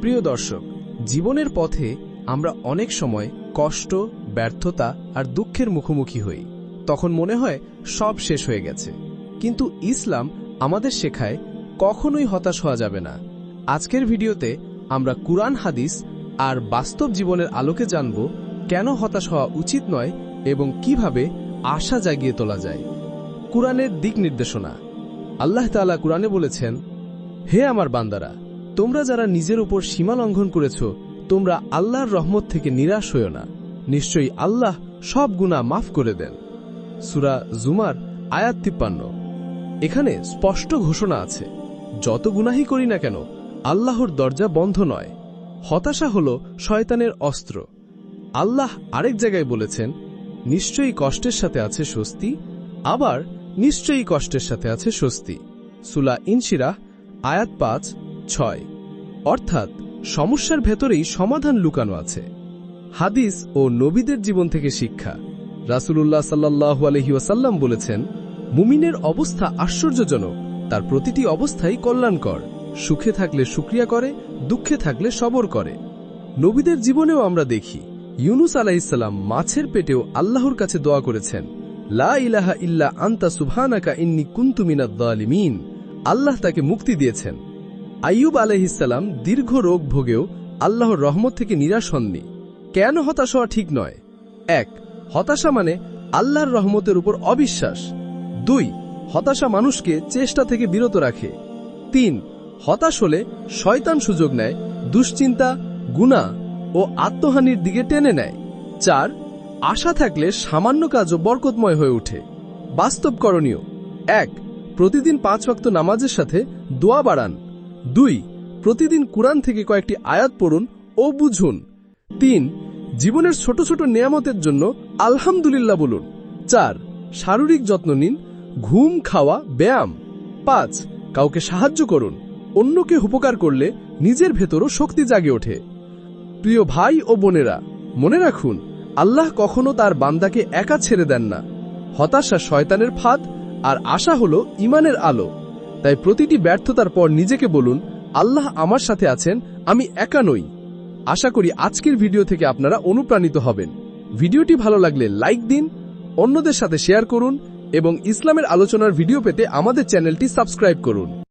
প্রিয় দর্শক, জীবনের পথে আমরা অনেক সময় কষ্ট, ব্যর্থতা আর দুঃখের মুখোমুখি হই। তখন মনে হয় সব শেষ হয়ে গেছে। কিন্তু ইসলাম আমাদের শেখায় কখনোই হতাশ হওয়া যাবে না। আজকের ভিডিওতে আমরা কুরআন হাদিস আর বাস্তব জীবনের আলোকে জানব কেন হতাশ হওয়া উচিত নয় এবং কীভাবে আশা জাগিয়ে তোলা যায়। কুরআনের দিক নির্দেশনা। আল্লাহ তাআলা কুরআনে বলেছেন, হে আমার বান্দারা তোমরা যারা নিজের উপর সীমা লঙ্ঘন করেছ, তোমরা আল্লাহর রহমত থেকে নিরাশ হইও না। নিশ্চয়ই আল্লাহ সব গুণা মাফ করে দেন। সুরা জুমার আয়াত তিপ্পান্ন। এখানে স্পষ্ট ঘোষণা আছে, যত গুনাহি করি না কেন, আল্লাহর দরজা বন্ধ নয়। হতাশা হল শয়তানের অস্ত্র। আল্লাহ আরেক জায়গায় বলেছেন, নিশ্চয়ই কষ্টের সাথে আছে স্বস্তি, আবার নিশ্চয়ই কষ্টের সাথে আছে স্বস্তি। সুলা ইনশিরাহ আয়াত পাঁচ, ছয়। অর্থাৎ সমস্যার ভেতরেই সমাধান লুকানো আছে। হাদিস ও নবীদের জীবন থেকে শিক্ষা। রাসুলুল্লাহ সাল্লাহু আলহি ওয়াসাল্লাম বলেছেন, মুমিনের অবস্থা আশ্চর্যজনক, তার প্রতিটি অবস্থাই কল্যাণকর। সুখে থাকলে সুক্রিয়া করে, দুঃখে থাকলে সবর করে। নবীদের জীবনেও আমরা দেখি, ইউনুস আলাইসাল্লাম মাছের পেটেও আল্লাহর কাছে দোয়া করেছেন, লা ইলাহা ইল্লা আন্তা সুবহানাকা ইন্নি কুন্তুমিনা দালিমিন আল্লাহ তাকে মুক্তি দিয়েছেন। আইয়ুব আলহিসাল্লাম দীর্ঘ রোগ ভোগেও আল্লাহর রহমত থেকে নিরাশ হননি। কেন হতাশ হওয়া ঠিক নয়? এক, হতাশা মানে আল্লাহর রহমতের উপর অবিশ্বাস। দুই, হতাশা মানুষকে চেষ্টা থেকে বিরত রাখে। তিন, হতাশ হলে শয়তান সুযোগ নেয়, দুশ্চিন্তা গুণা ও আত্মহানির দিকে টেনে নেয়। চার, আশা থাকলে সামান্য কাজও বরকতময় হয়ে ওঠে। বাস্তব করণীয়। এক, প্রতিদিন পাঁচ ওয়াক্ত নামাজের সাথে দোয়া বাড়ান। দুই, প্রতিদিন কুরআন থেকে কয়েকটি আয়াত পড়ুন ও বুঝুন। তিন, জীবনের ছোট ছোট নিয়ামতের জন্য আলহামদুলিল্লাহ বলুন। চার, শারীরিক যত্ন নিন, ঘুম, খাওয়া, ব্যায়াম। পাঁচ, কাউকে সাহায্য করুন, অন্যকে উপকার করলে নিজের ভেতরও শক্তি জাগে ওঠে। প্রিয় ভাই ও বোনেরা, মনে রাখুন, আল্লাহ কখনো তার বান্দাকে একা ছেড়ে দেন না। হতাশা শয়তানের ফাঁদ আর আশা হল ইমানের আলো। তাই প্রতিটি ব্যর্থতার পর নিজেকে বলুন, আল্লাহ আমার সাথে আছেন, আমি একা নই। আশা করি আজকের ভিডিও থেকে আপনারা অনুপ্রাণিত হবেন। ভিডিওটি ভালো লাগলে লাইক দিন, অন্যদের সাথে শেয়ার করুন এবং ইসলামের আলোচনার ভিডিও পেতে আমাদের চ্যানেলটি সাবস্ক্রাইব করুন।